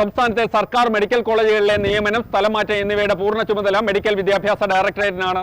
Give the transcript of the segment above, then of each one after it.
സംസ്ഥാനത്തെ സർക്കാർ മെഡിക്കൽ കോളേജുകളിലെ നിയമനം സ്ഥലമാറ്റം എന്നിവയുടെ പൂർണ ചുമതല മെഡിക്കൽ വിദ്യാഭ്യാസ ഡയറക്ടറേറ്റിനാണ്.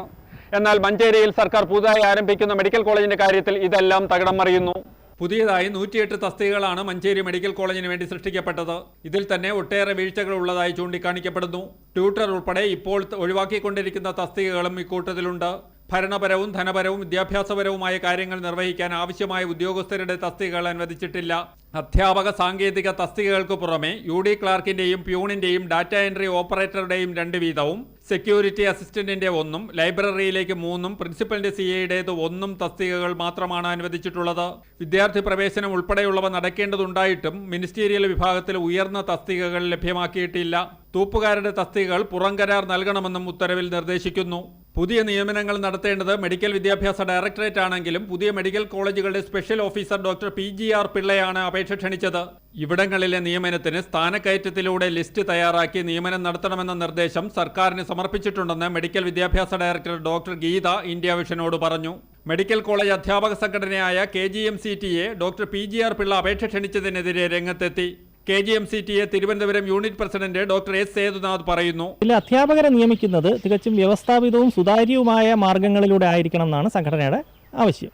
എന്നാൽ മഞ്ചേരിയിൽ സർക്കാർ പുതുതായി ആരംഭിക്കുന്ന മെഡിക്കൽ കോളേജിന്റെ കാര്യത്തിൽ ഇതെല്ലാം തകിടം മറിയുന്നു പുതിയതായി നൂറ്റിയെട്ട് തസ്തികകളാണ് മഞ്ചേരി മെഡിക്കൽ കോളേജിന് വേണ്ടി സൃഷ്ടിക്കപ്പെട്ടത്. ഇതിൽ തന്നെ ഒട്ടേറെ വീഴ്ചകൾ ഉള്ളതായി ചൂണ്ടിക്കാണിക്കപ്പെടുന്നു. ട്യൂട്ടർ ഉൾപ്പെടെ ഇപ്പോൾ ഒഴിവാക്കിക്കൊണ്ടിരിക്കുന്ന തസ്തികകളും ഇക്കൂട്ടത്തിലുണ്ട്. ഭരണപരവും ധനപരവും വിദ്യാഭ്യാസപരവുമായ കാര്യങ്ങൾ നിർവഹിക്കാൻ ആവശ്യമായ ഉദ്യോഗസ്ഥരുടെ തസ്തികകൾ അനുവദിച്ചിട്ടില്ല. അധ്യാപക സാങ്കേതിക തസ്തികകൾക്ക് പുറമെ യു ഡി ക്ലാർക്കിന്റെയും പ്യൂണിന്റെയും ഡാറ്റ എൻട്രി ഓപ്പറേറ്ററുടെയും രണ്ട് വീതവും സെക്യൂരിറ്റി അസിസ്റ്റന്റിന്റെ ഒന്നും ലൈബ്രറിയിലേക്ക് മൂന്നും പ്രിൻസിപ്പലിന്റെ സി എയുടേത് ഒന്നും തസ്തികകൾ മാത്രമാണ് അനുവദിച്ചിട്ടുള്ളത്. വിദ്യാർത്ഥി പ്രവേശനം ഉൾപ്പെടെയുള്ളവ നടക്കേണ്ടതുണ്ടായിട്ടും മിനിസ്റ്റീരിയൽ വിഭാഗത്തിൽ ഉയർന്ന തസ്തികകൾ ലഭ്യമാക്കിയിട്ടില്ല. തൂപ്പുകാരുടെ തസ്തികകൾ പുറംകരാർ നൽകണമെന്നും ഉത്തരവിൽ നിർദ്ദേശിക്കുന്നു. പുതിയ നിയമനങ്ങൾ നടത്തേണ്ടത് മെഡിക്കൽ വിദ്യാഭ്യാസ ഡയറക്ടറേറ്റ് ആണെങ്കിലും പുതിയ medical കോളേജുകളുടെ special officer doctor P G R പിള്ളയാണ് അപേക്ഷ ക്ഷണിച്ചത്. ഇവിടങ്ങളിലെ നിയമനത്തിന് സ്ഥാനക്കയറ്റത്തിലൂടെ ലിസ്റ്റ് തയ്യാറാക്കി നിയമനം നടത്തണമെന്ന നിർദ്ദേശം സർക്കാരിന് സമർപ്പിച്ചിട്ടുണ്ടെന്ന് മെഡിക്കൽ വിദ്യാഭ്യാസ ഡയറക്ടർ ഡോക്ടർ ഗീത ഇന്ത്യ വിഷനോട് പറഞ്ഞു. മെഡിക്കൽ കോളേജ് അധ്യാപക സംഘടനയായ K G M C T A doctor P G R Pillai അപേക്ഷ ക്ഷണിച്ചതിനെതിരെ രംഗത്തെത്തി. K G M C T A Thiruvananthapuram unit president doctor S Sethunath പറയുന്നു. ഇതിൽ അധ്യാപകരെ നിയമിക്കുന്നത് തികച്ചും വ്യവസ്ഥാപിതവും സുതാര്യവുമായ മാർഗങ്ങളിലൂടെ ആയിരിക്കണം എന്നാണ് സംഘടനയുടെ ആവശ്യം.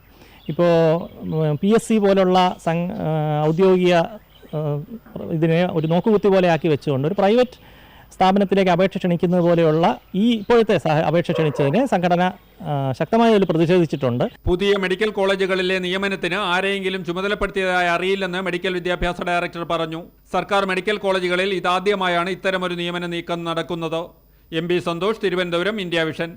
ഇപ്പോൾ പി എസ് സി പോലുള്ള ഔദ്യോഗിക ഇതിനെ ഒരു നോക്കുകുത്തി പോലെ ആക്കി വെച്ചുകൊണ്ട് ഒരു പ്രൈവറ്റ് സ്ഥാപനത്തിലേക്ക് അപേക്ഷ ക്ഷണിക്കുന്നത് പോലെയുള്ള ഈ ഇപ്പോഴത്തെ അപേക്ഷ ക്ഷണിച്ചതിന് സംഘടന ശക്തമായി അതിൽ പ്രതിഷേധിച്ചിട്ടുണ്ട്. പുതിയ മെഡിക്കൽ കോളേജുകളിലെ നിയമനത്തിന് ആരെയെങ്കിലും ചുമതലപ്പെടുത്തിയതായി അറിയില്ലെന്ന് മെഡിക്കൽ വിദ്യാഭ്യാസ ഡയറക്ടർ പറഞ്ഞു. സർക്കാർ മെഡിക്കൽ കോളേജുകളിൽ ഇതാദ്യമായാണ് ഇത്തരമൊരു നിയമന നീക്കം നടക്കുന്നത്. M Santhosh Thiruvananthapuram India vision.